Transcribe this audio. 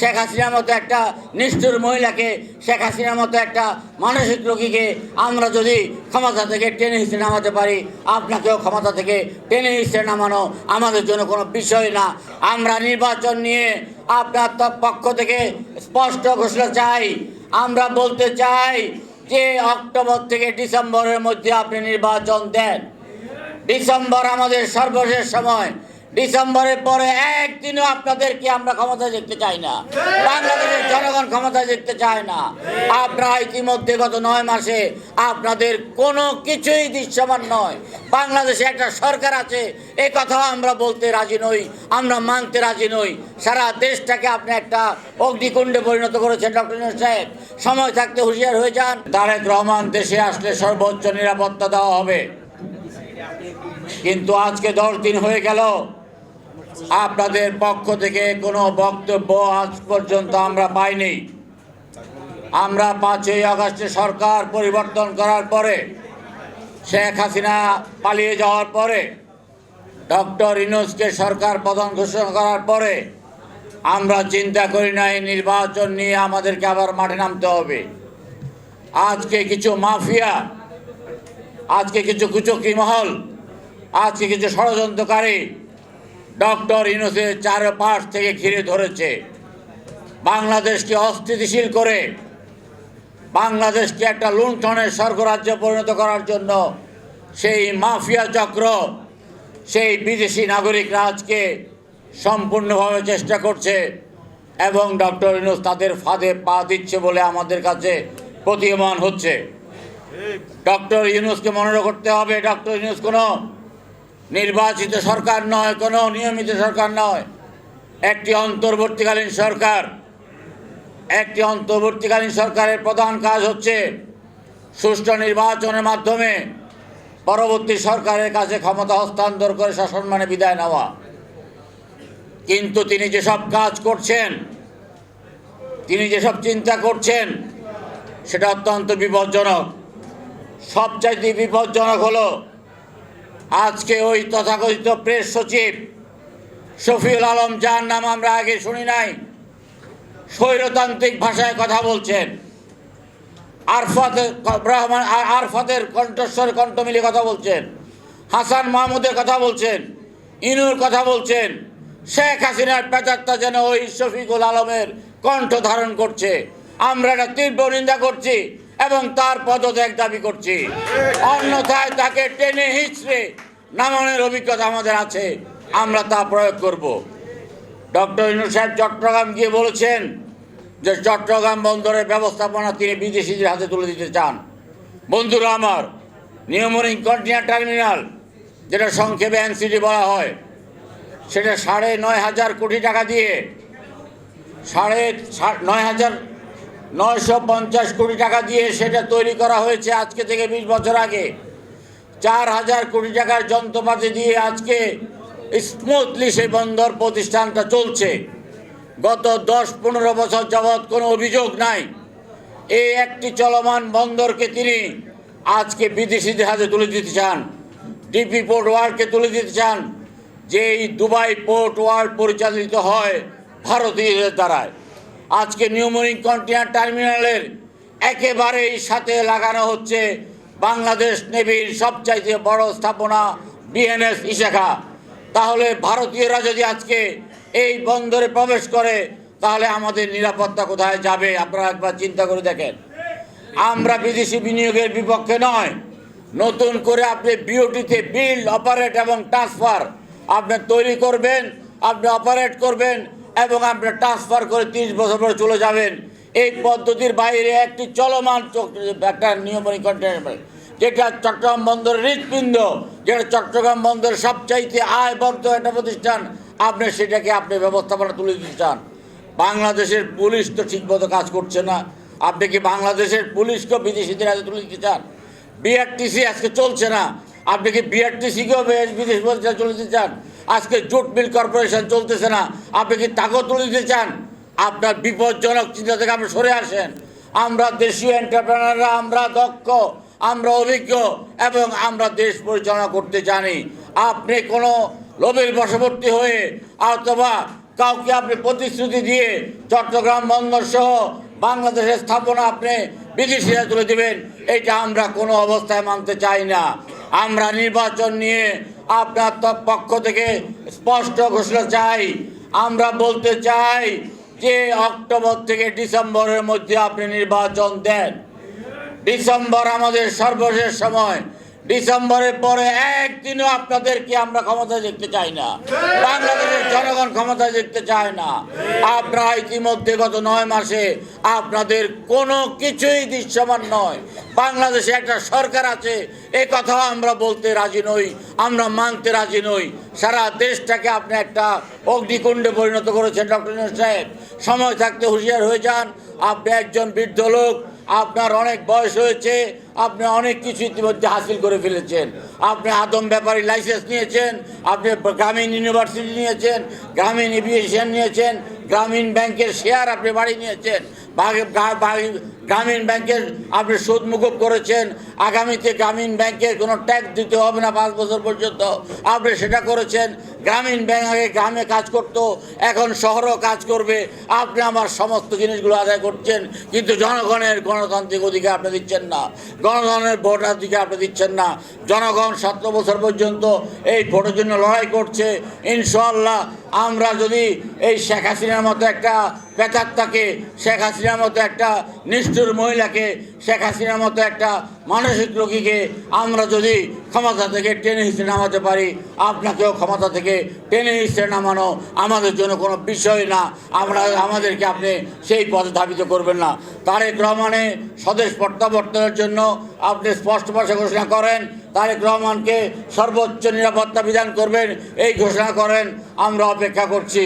শেখ হাসিনার মতো একটা নিষ্ঠুর মহিলাকে, শেখ হাসিনার মতো একটা মানসিক রোগীকে আমরা যদি ক্ষমতা থেকে টেনে হিসেবে নামাতে পারি, আপনাকেও ক্ষমতা থেকে টেনে হিসেবে নামানো আমাদের জন্য কোনো বিষয় না। আমরা নির্বাচন নিয়ে আপনার পক্ষ থেকে স্পষ্ট ঘোষণা চাই। আমরা বলতে চাই যে অক্টোবর থেকে ডিসেম্বরের মধ্যে আপনি নির্বাচন দেন। ডিসেম্বর আমাদের সর্বশেষ সময়। ডিসেম্বরের পরে একদিনও আপনাদেরকে আমরা ক্ষমতা দেখতে চাই না। বাংলাদেশের জনগণ ক্ষমতা দেখতে চায় না। আপনারা ইতিমধ্যে গত নয় মাসে আপনাদের কোনো কিছুই দৃশ্যমান নয়। বাংলাদেশে একটা সরকার আছে, এ কথাও আমরা বলতে রাজি নই, আমরা মানতে রাজি নই। সারা দেশটাকে আপনি একটা অগ্নিকুণ্ডে পরিণত করেছেন, ডক্টর সাহেব। সময় থাকতে হুঁশিয়ার হয়ে যান। তারেক রহমান দেশে আসলে সর্বোচ্চ নিরাপত্তা দেওয়া হবে। কিন্তু আজকে দশ দিন হয়ে গেল আপনাদের পক্ষ থেকে কোনো বক্তব্য আজ পর্যন্ত আমরা পাইনি। আমরা পাঁচই আগস্টে সরকার পরিবর্তন করার পরে, শেখ হাসিনা পালিয়ে যাওয়ার পরে, ডক্টর ইনুসকে সরকার প্রধান ঘোষণা করার পরে, আমরা চিন্তা করি নাই নির্বাচন নিয়ে আমাদেরকে আবার মাঠে নামতে হবে। আজকে কিছু মাফিয়া, আজকে কিছু কুচকি মহল আজকে কিছু ষড়যন্ত্রকারী ডক্টর ইনুসের চারপাশ থেকে ঘিরে ধরেছে। বাংলাদেশকে অস্থিতিশীল করে বাংলাদেশকে একটা লুণ্ঠনের স্বর্গরাজ্যে পরিণত করার জন্য সেই মাফিয়া চক্র সেই বিদেশি নাগরিকরা আজকে সম্পূর্ণভাবে চেষ্টা করছে এবং ডক্টর ইনুস তাদের ফাঁদে পা দিচ্ছে বলে আমাদের কাছে প্রতীয়মান হচ্ছে। ডক্টর ইউনুসকে মনে করতে হবে ডক্টর ইউনুস কোনো নির্বাচিত সরকার নয়, কোনো নিয়মিত সরকার নয়। একটি অন্তর্বর্তীকালীন সরকার। একটি অন্তর্বর্তীকালীন সরকারের প্রধান কাজ হচ্ছে সুষ্ঠু নির্বাচনের মাধ্যমে পরবর্তী সরকারের কাছে ক্ষমতা হস্তান্তর করে সসম্মানে বিদায় নেওয়া। কিন্তু তিনি যেসব কাজ করছেন, তিনি যেসব চিন্তা করছেন, সেটা অত্যন্ত বিপজ্জনক। সবচাইতে বিপজ্জনক হলো আজকে ওই তথাকথিত প্রেস সচিব শফিউল আলম, যার নাম আমরা আগে শুনি নাই, স্বৈরতান্ত্রিক ভাষায় কথা বলছেন। আরফাত রহমান আর- আরফাতের কণ্ঠস্বরে, কণ্ঠ মিলিয়ে কথা বলছেন। হাসান মাহমুদের কথা বলছেন। ইনুর কথা বলছেন। শেখ হাসিনার পেচারটা যেন ওই শফিকুল আলমের কণ্ঠ ধারণ করছে। আমরা এটা তীব্র নিন্দা করছি। এবং তার পদত্যাগ দাবি করছি। অন্যথায় তাকে টেনে হিচড়ে নামানোর অভিজ্ঞতা আমাদের আছে। আমরা তা প্রয়োগ করব। ডক্টর ইনু সাহেব চট্টগ্রাম গিয়ে বলেছেন যে চট্টগ্রাম বন্দরের ব্যবস্থাপনা তিনি বিদেশিদের হাতে তুলে দিতে চান। বন্ধুরা আমার নিয়মরিং কন্টেনার টার্মিনাল, যেটা সংক্ষেপে এনসিটি বলা হয়, সেটা সাড়ে নয় হাজার কোটি টাকা দিয়ে, সাড়ে নয় হাজার নয়শো পঞ্চাশ কোটি টাকা দিয়ে সেটা তৈরি করা হয়েছে আজকে থেকে বিশ বছর আগে। চার হাজার কোটি টাকার যন্ত্রপাতি দিয়ে আজকে স্মুথলি সেই বন্দর প্রতিষ্ঠানটা চলছে। গত দশ পনেরো বছর যাবৎ কোনো অভিযোগ নাই। এই একটি চলমান বন্দরকে তিনি আজকে বিদেশিদের হাতে তুলে দিতে চান, ডিপি পোর্ট ওয়ার্ডকে তুলে দিতে চান যে এই দুবাই পোর্ট ওয়ার্ল্ড পরিচালিত হয় ভারতীয়দের দ্বারায়। আজকে নিউমরিং কন্টেনার টার্মিনালের একেবারেই সাথে লাগানো হচ্ছে বাংলাদেশ নেভির সবচাইতে বড় স্থাপনা বিএনএস ইশাখা। তাহলে ভারতীয়রা যদি আজকে এই বন্দরে প্রবেশ করে, তাহলে আমাদের নিরাপত্তা কোথায় যাবে? আপনারা একবার চিন্তা করে দেখেন। আমরা বিদেশি বিনিয়োগের বিপক্ষে নয়। নতুন করে আপনি বিওটিতে বিল্ড অপারেট এবং ট্রান্সফার আপনি তৈরি করবেন, আপনি অপারেট করবেন। এবং আপনি ট্রান্সফার করে তিরিশ বছর পরে চলে যাবেন। এই পদ্ধতির বাইরে একটি চলমান একটা নিয়মনী কন্টেনার যেটা চট্টগ্রাম বন্দরের হৃৎপিণ্ড, যেটা চট্টগ্রাম বন্দরের সবচাইতে আয়বদ্ধ একটা প্রতিষ্ঠান। আপনি সেটাকে আপনি ব্যবস্থাপনা তুলে দিতে চান। বাংলাদেশের পুলিশ তো ঠিকমতো কাজ করছে না। আপনি কি বাংলাদেশের পুলিশকেও বিদেশিদের হাতে তুলে দিতে চান? বিআরটিসি আজকে চলছে না। আপনি কি বিআরটিসিকেও বিদেশ পরিচয় চলে দিতে চান? আজকে জুট মিল কর্পোরেশন চলতেছে না। আপনি কি তাকেও তুলে দিতে চান? আপনার বিপজ্জনক চিন্তা থেকে আপনি সরে আসেন। আমরা দেশীয় এন্টারপ্রেনাররা আমরা দক্ষ, আমরা অভিজ্ঞ এবং আমরা দেশ পরিচালনা করতে জানি। আপনি কোনো লোভের বশবর্তী হয়ে অথবা কাউকে আপনি প্রতিশ্রুতি দিয়ে চট্টগ্রাম বন্দর সহ বাংলাদেশের স্থাপনা আপনি বিদেশিরা তুলে দিবেন, এটা আমরা কোনো অবস্থায় মানতে চাই না। আমরা নির্বাচন নিয়ে আপনার পক্ষ থেকে স্পষ্ট ঘোষণা চাই। আমরা বলতে চাই যে অক্টোবর থেকে ডিসেম্বরের মধ্যে আপনি নির্বাচন দেন। ডিসেম্বর আমাদের সর্বশেষ সময়। ডিসেম্বরের পরে একদিনও আপনাদেরকে আমরা ক্ষমতা দেখতে চাই না। বাংলাদেশের জনগণ ক্ষমতা দেখতে চায় না। আপনারা ইতিমধ্যে গত নয় মাসে আপনাদের কোনো কিছুই দৃশ্যমান নয়। বাংলাদেশে একটা সরকার আছে, এ কথাও আমরা বলতে রাজি নই, আমরা মানতে রাজি নই। সারা দেশটাকে আপনি একটা অগ্নিকুণ্ডে পরিণত করেছেন, ডক্টর সাহেব। সময় থাকতে হুঁশিয়ার হয়ে যান, আপনি একজন বৃদ্ধ লোক আপনার অনেক বয়স হয়েছে, আপনি অনেক কিছু ইতিমধ্যে হাসিল করে ফেলেছেন। আপনি আদম ব্যাপারী লাইসেন্স নিয়েছেন, আপনি গ্রামীণ ইউনিভার্সিটি নিয়েছেন, গ্রামীণ এভিয়েশন নিয়েছেন, গ্রামীণ ব্যাংকের শেয়ার আপনি বাড়ি নিয়েছেন গ্রামীণ ব্যাংকের আপনি সুদ মুকুব করেছেন, আগামীতে গ্রামীণ ব্যাংকের কোনো ট্যাক্স দিতে হবে না পাঁচ বছর পর্যন্ত। আপনি সেটা করেছেন, গ্রামীণ ব্যাংক আগে গ্রামে কাজ করতো, এখন শহরও কাজ করবে। আপনি আমার সমস্ত জিনিসগুলো আদায় করছেন, কিন্তু জনগণের গণতান্ত্রিক অধিকার আপনি দিচ্ছেন না। গণগণের ভোটাধিকার আপনি দিচ্ছেন না। জনগণ সতেরো বছর পর্যন্ত এই ভোটের জন্য লড়াই করছে। ইনশাল্লাহ আমরা যদি এই শেখ হাসিনার মতো একটা পেতাত্তাকে শেখ হাসিনার মতো একটা নিষ্ঠুর মহিলাকে শেখ হাসিনার মতো একটা মানসিক রোগীকে আমরা যদি ক্ষমতা থেকে টেনে হিসেবে নামাতে পারি, আপনাকেও ক্ষমতা থেকে টেনে হিসেবে নামানো আমাদের জন্য কোনো বিষয় না। আমরা, আমাদেরকে আপনি সেই পথে ধাবিত করবেন না। তারেক রহমানে স্বদেশ প্রত্যাবর্তনের জন্য আপনি স্পষ্ট ভাষা ঘোষণা করেন, তারেক রহমানকে সর্বোচ্চ নিরাপত্তা বিধান করবেন, এই ঘোষণা করেন, আমরা অপেক্ষা করছি।